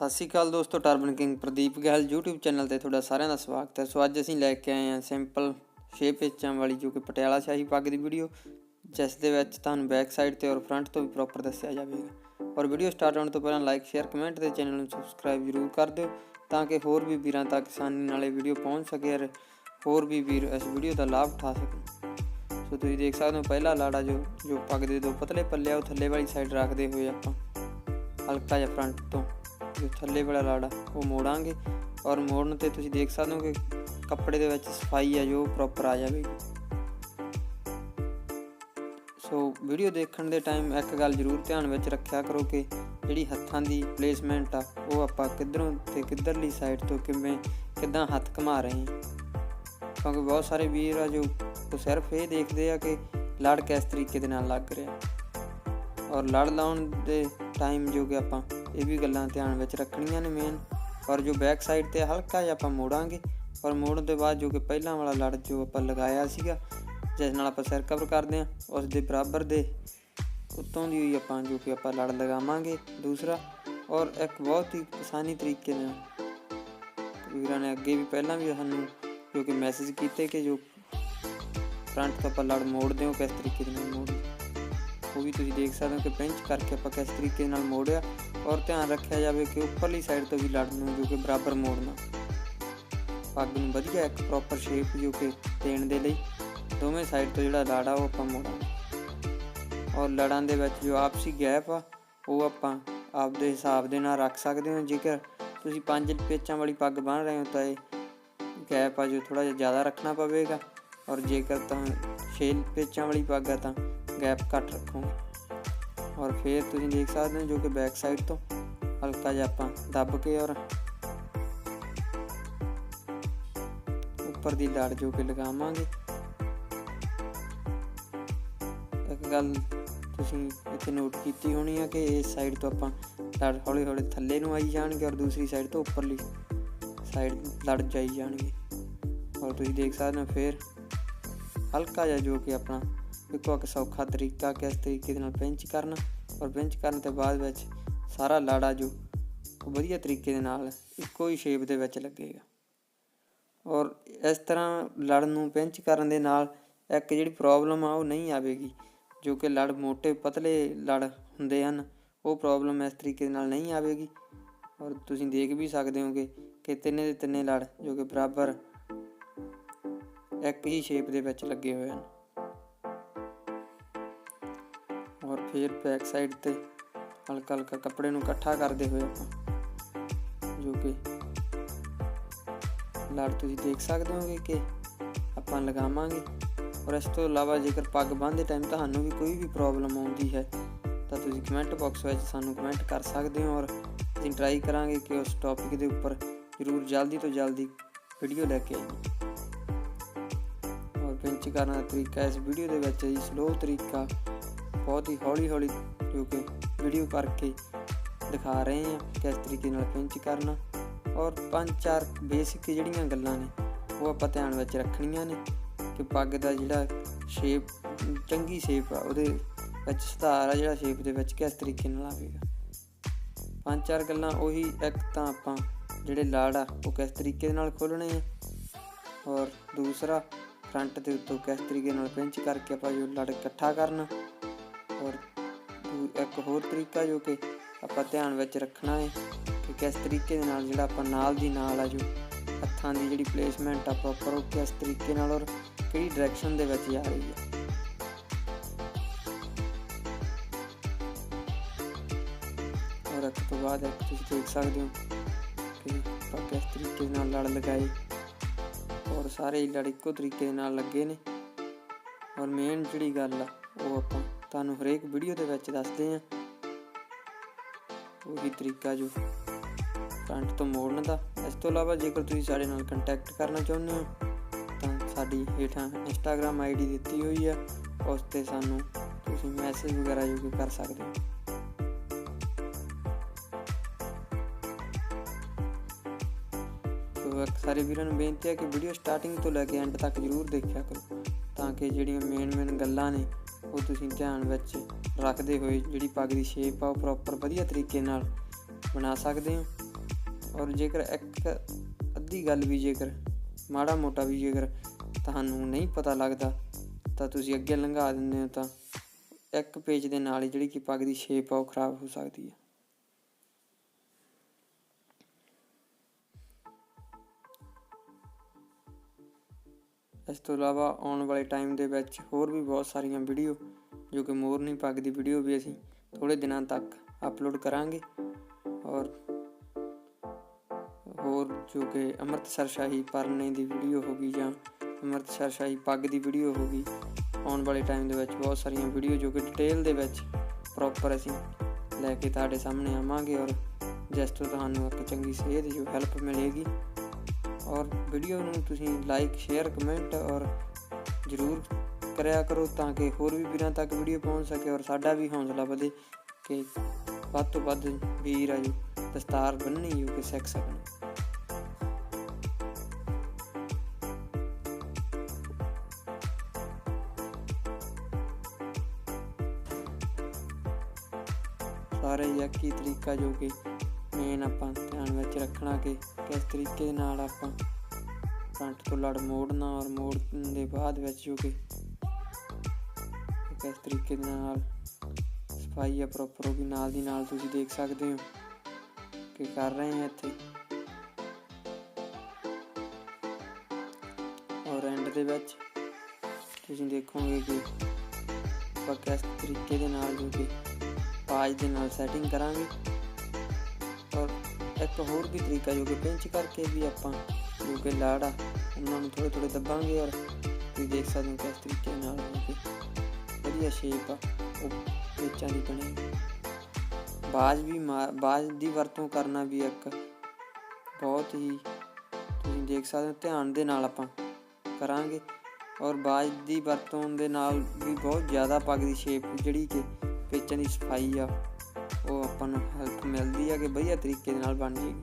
ਸਤਿ ਸ਼੍ਰੀ ਅਕਾਲ ਦੋਸਤੋ turban king Pradeep Gehal YouTube channel ਤੇ ਤੁਹਾਡਾ ਸਾਰਿਆਂ ਦਾ ਸਵਾਗਤ ਹੈ। ਸੋ ਅੱਜ ਅਸੀਂ ਲੈ ਕੇ ਆਏ ਹਾਂ ਸਿੰਪਲ 6 ਪੇਚਾਂ ਵਾਲੀ ਜੋ ਕਿ ਪਟਿਆਲਾ ਸ਼ਾਹੀ ਪੱਗ ਦੀ ਵੀਡੀਓ ਜਿਸ ਦੇ ਵਿੱਚ ਤੁਹਾਨੂੰ ਬੈਕ ਸਾਈਡ ਤੇ ਔਰ ਫਰੰਟ ਤੋਂ ਵੀ ਪ੍ਰੋਪਰ ਦੱਸਿਆ ਜਾਵੇਗਾ। ਔਰ ਵੀਡੀਓ ਸਟਾਰਟ ਹੋਣ ਤੋਂ ਪਹਿਲਾਂ ਲਾਈਕ ਸ਼ੇਅਰ ਕਮੈਂਟ ਤੇ ਚੈਨਲ ਨੂੰ ਸਬਸਕ੍ਰਾਈਬ ਜ਼ਰੂਰ ਕਰ ਦਿਓ ਤਾਂ ਕਿ ਹੋਰ ਵੀ ਵੀਰਾਂ ਤੱਕ ਆਸਾਨੀ ਨਾਲ ਇਹ ਵੀਡੀਓ ਪਹੁੰਚ ਸਕੇ ਔਰ ਹੋਰ ਵੀ ਵੀਰ ਇਸ ਵੀਡੀਓ ਦਾ ਲਾਭ ਉਠਾ ਸਕਣ। ਸੋ ਤੁਸੀਂ ਦੇਖ ਸਕਦੇ ਹੋ ਪਹਿਲਾ ਲਾੜਾ ਜੋ ਜੋ ਪੱਗ ਦੇ ਦੋ ਪਤਲੇ ਪੱਲੇ ਆ, ਉਹ ਥੱਲੇ ਵਾਲੀ ਸਾਈਡ ਰੱਖਦੇ ਹੋਏ ਆਪਾਂ ਹਲਕਾ ਜਿਹਾ ਫਰੰਟ ਤੋਂ ਥੱਲੇ ਵਾਲਾ ਲਾੜਾ ਉਹ ਮੋੜਾਂਗੇ ਔਰ ਮੋੜਨ ਤੇ ਤੁਸੀਂ ਦੇਖ ਸਕਦੇ ਹੋ ਕਿ ਕੱਪੜੇ ਦੇ ਵਿੱਚ ਸਫ਼ਾਈ ਹੈ ਜੋ ਪ੍ਰੋਪਰ ਆ ਜਾਵੇਗੀ। ਸੋ ਵੀਡੀਓ ਦੇਖਣ ਦੇ ਟਾਈਮ ਇੱਕ ਗੱਲ ਜ਼ਰੂਰ ਧਿਆਨ ਵਿੱਚ ਰੱਖਿਆ ਕਰੋ ਕਿ ਜਿਹੜੀ ਹੱਥਾਂ ਦੀ ਪਲੇਸਮੈਂਟ ਆ, ਉਹ ਆਪਾਂ ਕਿੱਧਰੋਂ ਤੇ ਕਿੱਧਰਲੀ ਸਾਈਡ ਤੋਂ ਕਿਵੇਂ, ਕਿੱਦਾਂ ਹੱਥ ਘੁਮਾ ਰਹੇ ਹਾਂ। ਕਿਉਂਕਿ ਬਹੁਤ ਸਾਰੇ ਵੀਰ ਆ ਜੋ ਉਹ ਸਿਰਫ ਇਹ ਦੇਖਦੇ ਆ ਕਿ ਲੜ ਕਿਸ ਤਰੀਕੇ ਦੇ ਨਾਲ ਲੱਗ ਰਿਹਾ। ਔਰ ਲੜ ਲਾਉਣ ਦੇ ਟਾਈਮ ਜੋ ਕਿ ਆਪਾਂ ਇਹ ਵੀ ਗੱਲਾਂ ਧਿਆਨ ਵਿੱਚ ਰੱਖਣੀਆਂ ਨੇ ਮੇਨ ਔਰ ਜੋ ਬੈਕ ਸਾਈਡ ਤੇ ਹਲਕਾ ਜਿਹਾ ਆਪਾਂ ਮੋੜਾਂਗੇ ਔਰ ਮੋੜਨ ਦੇ ਬਾਅਦ ਜੋ ਕਿ ਪਹਿਲਾਂ ਵਾਲਾ ਲੜ ਜੋ ਆਪਾਂ ਲਗਾਇਆ ਸੀਗਾ, ਜਿਸ ਨਾਲ ਆਪਾਂ ਸਿਰ ਕਵਰ ਕਰਦੇ ਆ ਉਸ ਦੇ ਬਰਾਬਰ ਦੇ ਉੱਤੋਂ ਦੀ ਹੀ ਆਪਾਂ ਜੋ ਕਿ ਆਪਾਂ ਲੜ ਲਗਾਵਾਂਗੇ ਦੂਸਰਾ। ਔਰ ਇੱਕ ਬਹੁਤ ਹੀ ਆਸਾਨੀ ਤਰੀਕੇ ਨਾਲ ਵੀਰਾਂ ਨੇ ਅੱਗੇ ਵੀ ਪਹਿਲਾਂ ਵੀ ਸਾਨੂੰ ਜੋ ਕਿ ਮੈਸੇਜ ਕੀਤੇ ਕਿ ਜੋ ਫਰੰਟ ਤੋਂ ਆਪਾਂ ਲੜ ਮੋੜਦੇ ਹੋ ਕਿਸ ਤਰੀਕੇ ਦੇ ਨਾਲ ਮੋੜ ਉਹ ਵੀ ਤੁਸੀਂ ਦੇਖ ਸਕਦੇ ਹੋ ਕਿ ਪਿੰਚ ਕਰਕੇ ਆਪਾਂ ਕਿਸ ਤਰੀਕੇ ਨਾਲ ਮੋੜਿਆ ਔਰ ਧਿਆਨ ਰੱਖਿਆ ਜਾਵੇ ਕਿ ਉੱਪਰਲੀ ਸਾਈਡ ਤੋਂ ਵੀ ਲੜ ਨੂੰ ਜੋ ਕਿ ਬਰਾਬਰ ਮੋੜਨਾ। ਪੱਗ ਨੂੰ ਵਧੀਆ ਇੱਕ ਪ੍ਰੋਪਰ ਸ਼ੇਪ ਜੋ ਕਿ ਦੇਣ ਦੇ ਲਈ ਦੋਵੇਂ ਸਾਈਡ ਤੋਂ ਜਿਹੜਾ ਲੜ ਆ ਉਹ ਆਪਾਂ ਮੋੜਾਂ ਔਰ ਲੜਾਂ ਦੇ ਵਿੱਚ ਜੋ ਆਪਸੀ ਗੈਪ ਆ, ਉਹ ਆਪਾਂ ਆਪਦੇ ਹਿਸਾਬ ਦੇ ਨਾਲ ਰੱਖ ਸਕਦੇ ਹੋ। ਜੇਕਰ ਤੁਸੀਂ ਪੰਜ ਪੇਚਾਂ ਵਾਲੀ ਪੱਗ ਬੰਨ ਰਹੇ ਹੋ ਤਾਂ ਇਹ ਗੈਪ ਆ ਜੋ ਥੋੜਾ ਜਿਹਾ ਜ਼ਿਆਦਾ ਰੱਖਣਾ ਪਵੇਗਾ। ਔਰ ਜੇਕਰ ਤਾਂ 6 ਪੇਚਾਂ ਵਾਲੀ ਪੱਗ ਆ ਤਾਂ ਗੈਪ ਘੱਟ ਰੱਖੋ। ਔਰ ਫਿਰ ਤੁਸੀਂ ਦੇਖ ਸਕਦੇ ਹੋ ਜੋ ਕਿ ਬੈਕ ਸਾਈਡ ਤੋਂ ਹਲਕਾ ਜਿਹਾ ਆਪਾਂ ਦੱਬ ਕੇ ਔਰ ਉੱਪਰ ਦੀ ਲੜ ਜੋ ਕਿ ਲਗਾਵਾਂਗੇ। ਇੱਕ ਗੱਲ ਤੁਸੀਂ ਇੱਥੇ ਨੋਟ ਕੀਤੀ ਹੋਣੀ ਹੈ ਕਿ ਇਸ ਸਾਈਡ ਤੋਂ ਆਪਾਂ ਲੜ ਹੌਲੀ ਹੌਲੀ ਥੱਲੇ ਨੂੰ ਆਈ ਜਾਣਗੇ ਔਰ ਦੂਸਰੀ ਸਾਈਡ ਤੋਂ ਉੱਪਰਲੀ ਸਾਈਡ ਲੜ ਜਾਈ ਜਾਣਗੇ। ਔਰ ਤੁਸੀਂ ਦੇਖ ਸਕਦੇ ਹੋ ਫਿਰ ਹਲਕਾ ਜਿਹਾ ਜੋ ਕਿ ਆਪਣਾ ਇੱਕੋ ਇੱਕ ਸੌਖਾ ਤਰੀਕਾ ਕਿਸ ਤਰੀਕੇ ਦੇ ਨਾਲ ਪਿੰਚ ਕਰਨਾ ਔਰ ਪਿੰਚ ਕਰਨ ਤੋਂ ਬਾਅਦ ਵਿੱਚ ਸਾਰਾ ਲਾੜਾ ਜੋ ਉਹ ਵਧੀਆ ਤਰੀਕੇ ਦੇ ਨਾਲ ਇੱਕੋ ਹੀ ਸ਼ੇਪ ਦੇ ਵਿੱਚ ਲੱਗੇਗਾ। ਔਰ ਇਸ ਤਰ੍ਹਾਂ ਲੜ ਨੂੰ ਪਿੰਚ ਕਰਨ ਦੇ ਨਾਲ ਇੱਕ ਜਿਹੜੀ ਪ੍ਰੋਬਲਮ ਆ ਉਹ ਨਹੀਂ ਆਵੇਗੀ, ਜੋ ਕਿ ਲੜ ਮੋٹے ਪਤਲੇ ਲੜ ਹੁੰਦੇ ਹਨ, ਉਹ ਪ੍ਰੋਬਲਮ ਇਸ ਤਰੀਕੇ ਦੇ ਨਾਲ ਨਹੀਂ ਆਵੇਗੀ। ਔਰ ਤੁਸੀਂ ਦੇਖ ਵੀ ਸਕਦੇ ਹੋਗੇ ਕਿ ਤਿੰਨੇ ਦੇ ਤਿੰਨੇ ਲੜ ਜੋ ਕਿ ਬਰਾਬਰ ਇੱਕ ਹੀ ਸ਼ੇਪ ਦੇ ਵਿੱਚ ਲੱਗੇ ਹੋਏ ਹਨ। ਫਿਰ ਬੈਕ ਸਾਈਡ ਤੇ ਹਲਕਾ ਹਲਕਾ ਕੱਪੜੇ ਨੂੰ ਇਕੱਠਾ ਕਰਦੇ ਹੋਏ ਆਪਾਂ, ਜੋ ਕਿ ਲੜ ਤੁਸੀਂ ਦੇਖ ਸਕਦੇ ਹੋਗੇ ਕਿ ਆਪਾਂ ਲਗਾਵਾਂਗੇ। ਔਰ ਇਸ ਤੋਂ ਇਲਾਵਾ ਜੇਕਰ ਪੱਗ ਬੰਨ੍ਹਦੇ ਟਾਈਮ ਤੁਹਾਨੂੰ ਵੀ ਕੋਈ ਵੀ ਪ੍ਰੋਬਲਮ ਆਉਂਦੀ ਹੈ, ਤਾਂ ਤੁਸੀਂ ਕਮੈਂਟ ਬਾਕਸ ਵਿੱਚ ਸਾਨੂੰ ਕਮੈਂਟ ਕਰ ਸਕਦੇ ਹੋ ਔਰ ਅਸੀਂ ਟਰਾਈ ਕਰਾਂਗੇ ਕਿ ਉਸ ਟੌਪਿਕ ਦੇ ਉੱਪਰ ਜ਼ਰੂਰ ਜਲਦੀ ਤੋਂ ਜਲਦੀ ਵੀਡੀਓ ਲੈ ਕੇ ਆਈਏ। ਔਰ ਪਿੰਚ ਕਰਨ ਦਾ ਤਰੀਕਾ ਇਸ ਵੀਡੀਓ ਦੇ ਵਿੱਚ ਹੈ ਸਲੋ ਤਰੀਕਾ। ਬਹੁਤ ਹੀ ਹੌਲੀ ਹੌਲੀ ਜੋ ਕਿ ਵੀਡੀਓ ਕਰਕੇ ਦਿਖਾ ਰਹੇ ਹਾਂ ਕਿਸ ਤਰੀਕੇ ਨਾਲ ਪਿੰਚ ਕਰਨਾ। ਔਰ ਪੰਜ ਚਾਰ ਬੇਸਿਕ ਜਿਹੜੀਆਂ ਗੱਲਾਂ ਨੇ, ਉਹ ਆਪਾਂ ਧਿਆਨ ਵਿੱਚ ਰੱਖਣੀਆਂ ਨੇ ਕਿ ਪੱਗ ਦਾ ਜਿਹੜਾ ਸ਼ੇਪ ਚੰਗੀ ਸ਼ੇਪ ਆ, ਉਹਦੇ ਵਿੱਚ ਸੁਧਾਰ ਆ ਜਿਹੜਾ ਸ਼ੇਪ ਦੇ ਵਿੱਚ ਕਿਸ ਤਰੀਕੇ ਨਾਲ ਆਵੇਗਾ। ਪੰਜ ਚਾਰ ਗੱਲਾਂ, ਉਹੀ ਇੱਕ ਤਾਂ ਆਪਾਂ ਜਿਹੜੇ ਲਾੜ ਆ ਉਹ ਕਿਸ ਤਰੀਕੇ ਦੇ ਨਾਲ ਖੋਲਣੇ ਆ। ਔਰ ਦੂਸਰਾ ਫਰੰਟ ਦੇ ਉੱਤੋਂ ਕਿਸ ਤਰੀਕੇ ਨਾਲ ਪਿੰਚ ਕਰਕੇ ਆਪਾਂ ਜੋ ਲੜ ਇਕੱਠਾ ਕਰਨਾ। ਔਰ ਇੱਕ ਹੋਰ ਤਰੀਕਾ ਜੋ ਕਿ ਆਪਾਂ ਧਿਆਨ ਵਿੱਚ ਰੱਖਣਾ ਹੈ ਕਿ ਕਿਸ ਤਰੀਕੇ ਦੇ ਨਾਲ ਜਿਹੜਾ ਆਪਾਂ ਨਾਲ ਦੀ ਨਾਲ ਆ ਜੋ ਹੱਥਾਂ ਦੀ ਜਿਹੜੀ ਪਲੇਸਮੈਂਟ ਆ ਪ੍ਰੋਪਰ ਉਹ ਕਿਸ ਤਰੀਕੇ ਨਾਲ ਔਰ ਕਿਹੜੀ ਡਾਇਰੈਕਸ਼ਨ ਦੇ ਵਿੱਚ ਜਾ ਰਹੀ ਹੈ ਔਰ ਇਸ ਤੋਂ ਬਾਅਦ ਇੱਕ ਤੁਸੀਂ ਦੇਖ ਸਕਦੇ ਹੋ ਕਿ ਆਪਾਂ ਕਿਸ ਤਰੀਕੇ ਨਾਲ ਲੜ ਲਗਾਈ ਔਰ ਸਾਰੇ ਲੜ ਇੱਕੋ ਤਰੀਕੇ ਨਾਲ ਲੱਗੇ ਨੇ ਔਰ ਮੇਨ ਜਿਹੜੀ ਗੱਲ ਆ ਉਹ ਆਪਾਂ ਤੁਹਾਨੂੰ ਹਰੇਕ ਵੀਡੀਓ ਦੇ ਵਿੱਚ ਦੱਸਦੇ ਆ ਉਹੀ ਤਰੀਕਾ ਜੋ ਫਰੰਟ ਤੋਂ ਮੋੜਨ ਦਾ। ਇਸ ਤੋਂ ਇਲਾਵਾ ਜੇਕਰ ਤੁਸੀਂ ਸਾਡੇ ਨਾਲ ਕੰਟੈਕਟ ਕਰਨਾ ਚਾਹੁੰਦੇ ਹੋ, ਤਾਂ ਸਾਡੀ ਹੇਠਾਂ ਇੰਸਟਾਗ੍ਰam ਆਈਡੀ ਦਿੱਤੀ ਹੋਈ ਆ। ਉਸ ਤੇ ਸਾਨੂੰ ਤੁਸੀਂ ਮੈਸੇਜ ਵਗੈਰਾ ਜੋ ਕਿ ਕਰ ਸਕਦੇ ਹੋ। ਸੋ ਸਾਰੇ ਵੀਰਾਂ ਨੂੰ ਬੇਨਤੀ ਹੈ ਕਿ ਵੀਡੀਓ ਸਟਾਰਟਿੰਗ ਤੋਂ ਲੈ ਕੇ ਐਂਡ ਤੱਕ ਜ਼ਰੂਰ ਦੇਖਿਆ ਕਰੋ, ਤਾਂ ਕਿ ਜਿਹੜੀਆਂ ਮੇਨ ਮੇਨ ਗੱਲਾਂ ਨੇ ਉਹ ਤੁਸੀਂ ਧਿਆਨ ਵਿੱਚ ਰੱਖਦੇ ਹੋਏ ਜਿਹੜੀ ਪੱਗ ਦੀ ਸ਼ੇਪ ਆ ਉਹ ਪ੍ਰੋਪਰ ਵਧੀਆ ਤਰੀਕੇ ਨਾਲ ਬਣਾ ਸਕਦੇ ਹੋ। ਔਰ ਜੇਕਰ ਇੱਕ ਅੱਧੀ ਗੱਲ ਵੀ ਜੇਕਰ, ਮਾੜਾ ਮੋਟਾ ਵੀ ਜੇਕਰ ਤੁਹਾਨੂੰ ਨਹੀਂ ਪਤਾ ਲੱਗਦਾ, ਤਾਂ ਤੁਸੀਂ ਅੱਗੇ ਲੰਘਾ ਦਿੰਦੇ ਹੋ ਤਾਂ ਇੱਕ ਪੇਜ ਦੇ ਨਾਲ ਹੀ ਜਿਹੜੀ ਕਿ ਪੱਗ ਦੀ ਸ਼ੇਪ ਆ ਉਹ ਖਰਾਬ ਹੋ ਸਕਦੀ ਹੈ। ਇਸ ਤੋਂ ਇਲਾਵਾ ਆਉਣ ਵਾਲੇ ਟਾਈਮ ਦੇ ਵਿੱਚ ਹੋਰ ਵੀ ਬਹੁਤ ਸਾਰੀਆਂ ਵੀਡੀਓ ਜੋ ਕਿ ਮੋਰਨੀ ਪੱਗ ਦੀ ਵੀਡੀਓ ਵੀ ਅਸੀਂ ਥੋੜੇ ਦਿਨਾਂ ਤੱਕ ਅਪਲੋਡ ਕਰਾਂਗੇ। ਔਰ ਹੋਰ ਜੋ ਕਿ ਅੰਮ੍ਰਿਤਸਰ ਸ਼ਾਹੀ ਪਰਨੇ ਦੀ ਵੀਡੀਓ ਹੋਗੀ ਜਾਂ ਅੰਮ੍ਰਿਤਸਰ ਸ਼ਾਹੀ ਪੱਗ ਦੀ ਵੀਡੀਓ ਹੋਗੀ ਆਉਣ ਵਾਲੇ ਟਾਈਮ ਦੇ ਵਿੱਚ ਬਹੁਤ ਸਾਰੀਆਂ ਵੀਡੀਓ ਜੋ ਕਿ ਡਿਟੇਲ ਦੇ ਵਿੱਚ ਪ੍ਰੋਪਰ ਅਸੀਂ ਲੈ ਕੇ ਤੁਹਾਡੇ ਸਾਹਮਣੇ ਆਵਾਂਗੇ। ਔਰ ਜਿਸ ਤੋਂ ਤੁਹਾਨੂੰ ਇੱਕ ਚੰਗੀ ਸੇਧ ਜੋ ਹੈਲਪ ਮਿਲੇਗੀ ਔਰ ਵੀਡੀਓ ਨੂੰ ਤੁਸੀਂ ਲਾਈਕ ਸ਼ੇਅਰ ਕਮੈਂਟ ਔਰ ਜਰੂਰ ਕਰਿਆ ਕਰੋ ਤਾਂ ਕਿ ਹੋਰ ਵੀ ਵੀਰਾਂ ਤੱਕ ਵੀਡੀਓ ਪਹੁੰਚ ਸਕੇ ਔਰ ਸਾਡਾ ਵੀ ਹੌਸਲਾ ਵਧੇ ਕਿ ਵੱਧ ਤੋਂ ਵੱਧ ਵੀਰ ਆ ਜੋ, ਦਸਤਾਰ ਬੰਨਣੀ ਜੋ ਕਿ ਸਿੱਖ ਸਕਣ। ਸਾਰੇ ਯਕੀ ਤਰੀਕਾ ਜੋ ਕਿ ਮੇਨ ਆਪਾਂ ਧਿਆਨ ਵਿੱਚ ਰੱਖਣਾ ਕਿ ਕਿਸ ਤਰੀਕੇ ਨਾਲ ਆਪਾਂ ਫਰੰਟ ਤੋਂ ਲੜ ਮੋੜਨਾ ਔਰ ਮੋੜ ਦੇ ਬਾਅਦ ਵਿੱਚ ਜੋ ਕਿ ਕਿਸ ਤਰੀਕੇ ਨਾਲ ਸਫ਼ਾਈ ਆ ਪ੍ਰੋਪਰ ਉਹ ਵੀ ਨਾਲ ਦੀ ਨਾਲ ਤੁਸੀਂ ਦੇਖ ਸਕਦੇ ਹੋ ਕਿ ਕਰ ਰਹੇ ਹਾਂ ਇੱਥੇ। ਔਰ ਐਂਡ ਦੇ ਵਿੱਚ ਤੁਸੀਂ ਦੇਖੋਗੇ ਕਿ ਆਪਾਂ ਕਿਸ ਤਰੀਕੇ ਦੇ ਨਾਲ ਜੋ ਕਿ ਪਾਜ ਦੇ ਨਾਲ ਸੈਟਿੰਗ ਕਰਾਂਗੇ। ਔਰ ਇੱਕ ਹੋਰ ਵੀ ਤਰੀਕਾ ਜੋ ਕਿ ਪਿੰਚ ਕਰਕੇ ਵੀ ਆਪਾਂ ਜੋ ਕਿ ਲਾੜਾ, ਉਹਨਾਂ ਨੂੰ ਥੋੜੇ ਥੋੜੇ ਦੱਬਾਂਗੇ ਔਰ ਤੁਸੀਂ ਦੇਖ ਸਕਦੇ ਹੋ ਕਿਸ ਤਰੀਕੇ ਨਾਲ ਵਧੀਆ ਸ਼ੇਪ ਆ, ਉਹ ਪੇਚਾਂ ਦੀ ਬਣੀ। ਬਾਜ ਵੀ ਬਾਜ ਦੀ ਵਰਤੋਂ ਕਰਨਾ ਵੀ ਇੱਕ ਬਹੁਤ ਹੀ ਤੁਸੀਂ ਦੇਖ ਸਕਦੇ ਹੋ ਧਿਆਨ ਦੇ ਨਾਲ ਆਪਾਂ ਕਰਾਂਗੇ ਔਰ ਬਾਜ ਦੀ ਵਰਤੋਂ ਦੇ ਨਾਲ ਵੀ ਬਹੁਤ ਜ਼ਿਆਦਾ ਪੱਗ ਦੀ ਸ਼ੇਪ ਜਿਹੜੀ ਕਿ ਪੇਚਾਂ ਦੀ ਸਫ਼ਾਈ ਆ ਉਹ ਆਪਾਂ ਨੂੰ ਹੈਲਪ ਮਿਲਦੀ ਹੈ ਕਿ ਵਧੀਆ ਤਰੀਕੇ ਦੇ ਨਾਲ ਬਣ ਜੇਗੀ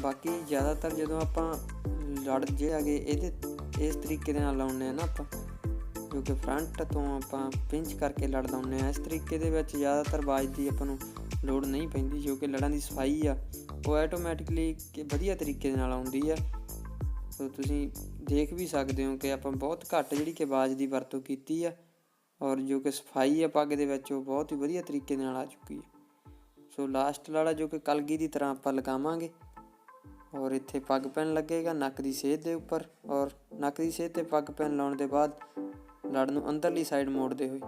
ਬਾਕੀ ਜ਼ਿਆਦਾਤਰ ਜਦੋਂ ਆਪਾਂ ਲੜ ਜੇ ਆਗੇ ਇਹਦੇ, ਇਸ ਤਰੀਕੇ ਦੇ ਨਾਲ ਲਾਉਣੇ ਆ ਨਾ ਆਪਾਂ। ਜੋ ਕਿ ਫਰੰਟ ਤੋਂ ਆਪਾਂ ਪਿੰਚ ਕਰਕੇ ਲੜ ਲਾਉਣੇ ਆ। ਇਸ ਤਰੀਕੇ ਦੇ ਵਿੱਚ ਜ਼ਿਆਦਾਤਰ ਬਾਜ ਦੀ ਆਪਾਂ ਨੂੰ ਲੋੜ ਨਹੀਂ ਪੈਂਦੀ, ਜੋ ਕਿ ਲੜਾਂ ਦੀ ਸਫ਼ਾਈ ਆ। ਉਹ ਆਟੋਮੈਟਿਕਲੀ ਵਧੀਆ ਤਰੀਕੇ ਦੇ ਨਾਲ ਆਉਂਦੀ ਆ। ਸੋ ਤੁਸੀਂ ਦੇਖ ਵੀ ਸਕਦੇ ਹੋ ਕਿ ਆਪਾਂ ਬਹੁਤ ਘੱਟ ਜਿਹੜੀ ਕਿ ਆਵਾਜ਼ ਦੀ ਵਰਤੋਂ ਕੀਤੀ ਆ ਔਰ ਜੋ ਕਿ ਸਫ਼ਾਈ ਆ ਪੱਗ ਦੇ ਵਿੱਚ, ਉਹ ਬਹੁਤ ਹੀ ਵਧੀਆ ਤਰੀਕੇ ਦੇ ਨਾਲ ਆ ਚੁੱਕੀ ਹੈ ਸੋ ਲਾਸਟ ਵਾਲਾ ਜੋ ਕਿ ਕਲਗੀ ਦੀ ਤਰ੍ਹਾਂ ਆਪਾਂ ਲਗਾਵਾਂਗੇ ਔਰ ਇੱਥੇ ਪੱਗ ਪੈਣ ਲੱਗੇਗਾ ਨੱਕ ਦੀ ਸੇਧ ਦੇ ਉੱਪਰ ਔਰ ਨੱਕ ਦੀ ਸੇਧ ਤੇ ਪੱਗ ਪੈਣ ਲਾਉਣ ਦੇ ਬਾਅਦ ਲੜ ਨੂੰ ਅੰਦਰਲੀ ਸਾਈਡ ਮੋੜਦੇ ਹੋਏ।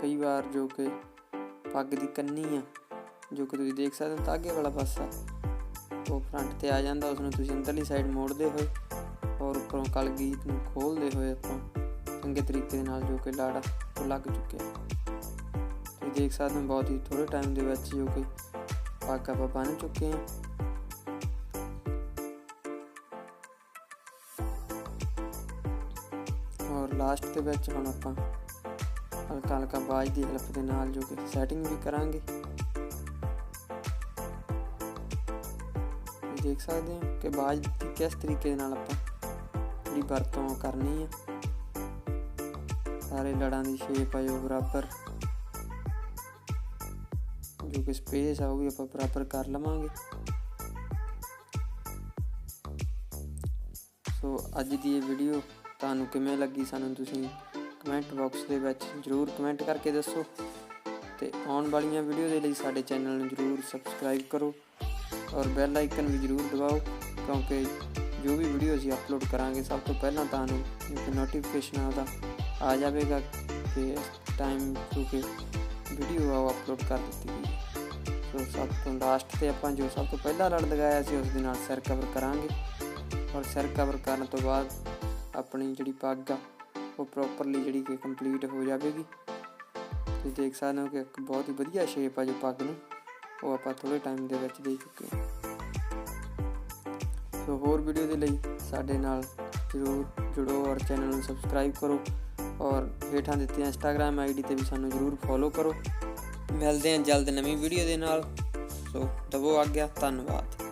ਕਈ ਵਾਰ ਜੋ ਕਿ ਪੱਗ ਦੀ ਕੰਨੀ ਆ ਜੋ ਕਿ ਤੁਸੀਂ ਦੇਖ ਸਕਦੇ ਹੋ ਤਾਂ ਅੱਗੇ ਵਾਲਾ ਪਾਸਾ। ਉਹ ਫਰੰਟ ਤੇ ਆ ਜਾਂਦਾ ਉਸ ਨੂੰ ਤੁਸੀਂ ਅੰਦਰਲੀ ਸਾਈਡ ਮੋੜਦੇ ਹੋਏ ਔਰ ਉੱਪਰੋਂ ਕਲਗੀਤ ਨੂੰ ਖੋਲਦੇ ਹੋਏ ਆਪਾਂ ਚੰਗੇ ਤਰੀਕੇ ਦੇ ਨਾਲ ਜੋ ਕਿ ਲਾੜਾ ਉਹ ਲੱਗ ਚੁੱਕਿਆ। ਤੁਸੀਂ ਦੇਖ ਸਕਦੇ ਹੋ ਬਹੁਤ ਹੀ ਥੋੜੇ ਟਾਈਮ ਦੇ ਵਿੱਚ ਜੋ ਕਿ ਪੱਗ ਆਪਾਂ ਬਣ ਚੁੱਕੇ ਹਾਂ। ਔਰ ਲਾਸਟ ਦੇ ਵਿੱਚ ਹੁਣ ਆਪਾਂ ਹਲਕਾ ਹਲਕਾ ਬਾਜ ਦੀ ਹੈਲਪ ਦੇ ਨਾਲ ਜੋ ਕਿ ਸੈਟਿੰਗ ਵੀ ਕਰਾਂਗੇ। ਦੇਖ ਸਕਦੇ ਹੋ ਕਿ ਬਾਜ ਦੀ ਕਿਸ ਤਰੀਕੇ ਦੇ ਨਾਲ ਆਪਾਂ ਜਿਹੜੀ ਵਰਤੋਂ ਕਰਨੀ ਆ। ਸਾਰੇ ਲੜਾਂ ਦੀ ਸ਼ੇਪ ਆ ਜੋ ਬਰਾਬਰ। ਜੋ ਕਿ ਸਪੇਸ ਆ ਆਪਾਂ ਬਰਾਬਰ ਕਰ ਲਵਾਂਗੇ। ਸੋ ਅੱਜ ਦੀ ਇਹ ਵੀਡੀਓ ਤੁਹਾਨੂੰ ਕਿਵੇਂ ਲੱਗੀ ਸਾਨੂੰ ਤੁਸੀਂ ਕਮੈਂਟ ਬਾਕਸ ਦੇ ਵਿੱਚ ਜਰੂਰ ਕਮੈਂਟ ਕਰਕੇ ਦੱਸੋ। ਤੇ ਆਉਣ ਵਾਲੀਆਂ ਵੀਡੀਓ ਦੇ ਲਈ ਸਾਡੇ ਚੈਨਲ ਨੂੰ ਜਰੂਰ ਸਬਸਕ੍ਰਾਈਬ ਕਰੋ। ਔਰ ਬੈਲ ਆਈਕਨ ਵੀ ਜਰੂਰ ਦਬਾਓ, ਕਿਉਂਕਿ ਜੋ ਵੀ ਵੀਡੀਓ ਅਸੀਂ ਅਪਲੋਡ ਕਰਾਂਗੇ, ਸਭ ਤੋਂ ਪਹਿਲਾਂ ਤੁਹਾਨੂੰ ਇੱਕ ਨੋਟੀਫਿਕੇਸ਼ਨ ਆਉਂਦਾ ਆ ਜਾਵੇਗਾ ਕਿ ਇਸ ਟਾਈਮ ਕਿਉਂਕਿ ਵੀਡੀਓ ਆ ਅਪਲੋਡ ਕਰ ਦਿੱਤੀ ਗਈ ਸੋ ਸਭ ਤੋਂ ਲਾਸਟ ਤੇ ਆਪਾਂ ਜੋ ਸਭ ਤੋਂ ਪਹਿਲਾਂ ਲੜ ਲਗਾਇਆ ਸੀ, ਉਸ ਦੇ ਨਾਲ ਸਿਰ ਕਵਰ ਕਰਾਂਗੇ। ਔਰ ਸਿਰ ਕਵਰ ਕਰਨ ਤੋਂ ਬਾਅਦ ਆਪਣੀ ਜਿਹੜੀ ਪੱਗ ਆ, ਉਹ ਪ੍ਰੋਪਰਲੀ ਜਿਹੜੀ ਕਿ ਕੰਪਲੀਟ ਹੋ ਜਾਵੇਗੀ। ਤੁਸੀਂ ਦੇਖ ਸਕਦੇ ਹੋ ਕਿ ਇੱਕ ਬਹੁਤ ਹੀ ਵਧੀਆ ਸ਼ੇਪ ਆ ਜੋ ਪੱਗ ਨੂੰ। ਉਹ ਆਪਾਂ ਥੋੜੇ ਟਾਈਮ ਦੇ ਵਿੱਚ ਦੇ ਚੁੱਕੇ ਹਾਂ। ਸੋ ਹੋਰ ਵੀਡੀਓ ਦੇ ਲਈ ਸਾਡੇ ਨਾਲ ਜਰੂਰ ਜੁੜੋ ਔਰ ਚੈਨਲ ਨੂੰ ਸਬਸਕ੍ਰਾਈਬ ਕਰੋ ਔਰ ਹੇਠਾਂ ਦਿੱਤੀ ਇੰਸਟਾਗ੍ਰam ਆਈਡੀ ਤੇ ਵੀ ਸਾਨੂੰ ਜਰੂਰ ਫੋਲੋ ਕਰੋ। ਮਿਲਦੇ ਹਾਂ ਜਲਦ ਨਵੀਂ ਵੀਡੀਓ ਦੇ ਨਾਲ। ਸੋ ਦਬੋ ਆ ਗਿਆ ਧੰਨਵਾਦ।